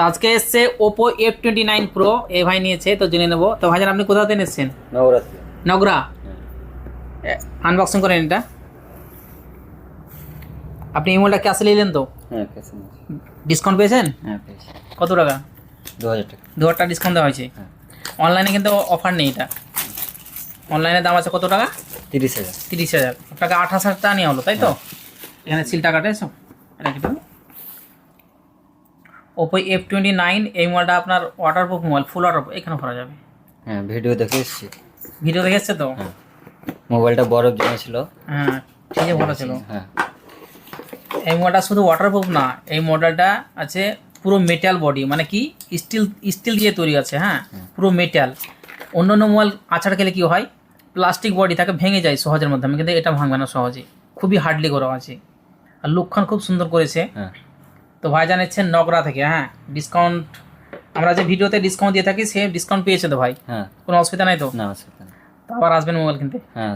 তো আজকে এসছে Oppo F twenty nine pro এ ভাই নিয়েছে তো জেনে নেব। তো ভাইজান আপনি কোথাও থেকে এসছেন? নগরা? আনবক্সিং করেন এটা। আপনি এই মোবাইলটা ক্যাশে নিলেন তো? হ্যাঁ ডিসকাউন্ট পেয়েছেন? হ্যাঁ কত টাকা? দু হাজার টাকা। দু হাজার টাকা ডিসকাউন্ট দেওয়া হয়েছে। হ্যাঁ। অনলাইনে কিন্তু অফার নেই এটা। অনলাইনে দাম আছে কত টাকা? তিরিশ হাজার। তিরিশ হাজার। টাকা আঠাশ হাজার টাকা নেওয়া হলো তাই তো? এখানে সিল টাকাটা সব রেখে দেবো ওপো এফ টোয়েন্টি নাইন এই মোবাইলটা আপনার ওয়াটারপ্রুফ মোবাইল ফুল ওয়াটারপ্রুফ এখানে করা যাবে। হ্যাঁ ভিডিও দেখে এসেছি। ভিডিও দেখেছে তো? হ্যাঁ। মোবাইলটা বরফ জমেছিল হ্যাঁ ঠিকই ভালো ছিল হ্যাঁ। এই মোবাইলটা শুধু ওয়াটারপ্রুফ না এই মডেলটা আছে পুরো মেটাল বডি মানে কি? স্টিল স্টিল দিয়ে তৈরি আছে হ্যাঁ? পুরো মেটাল অন্য অন্য মোবাইল আছাড় খেলে কি হয়? প্লাস্টিক বডি থাকে ভেঙে যায় সহজের মাধ্যমে কিন্তু এটা ভাঙবে না সহজে খুবই হার্ডলি করা আছে। আর লুকখান খুব সুন্দর করেছে। হ্যাঁ। তো ভাই জানাচ্ছেন নগরা থেকে হ্যাঁ? ডিসকাউন্ট আমরা যে ভিডিওতে ডিসকাউন্ট দিয়ে থাকি সে ডিসকাউন্ট পেয়েছে তো ভাই? হ্যাঁ। কোনো অসুবিধা নাই তো? না অসুবিধা আবার আসবেন মোবাইল কিনতে? হ্যাঁ।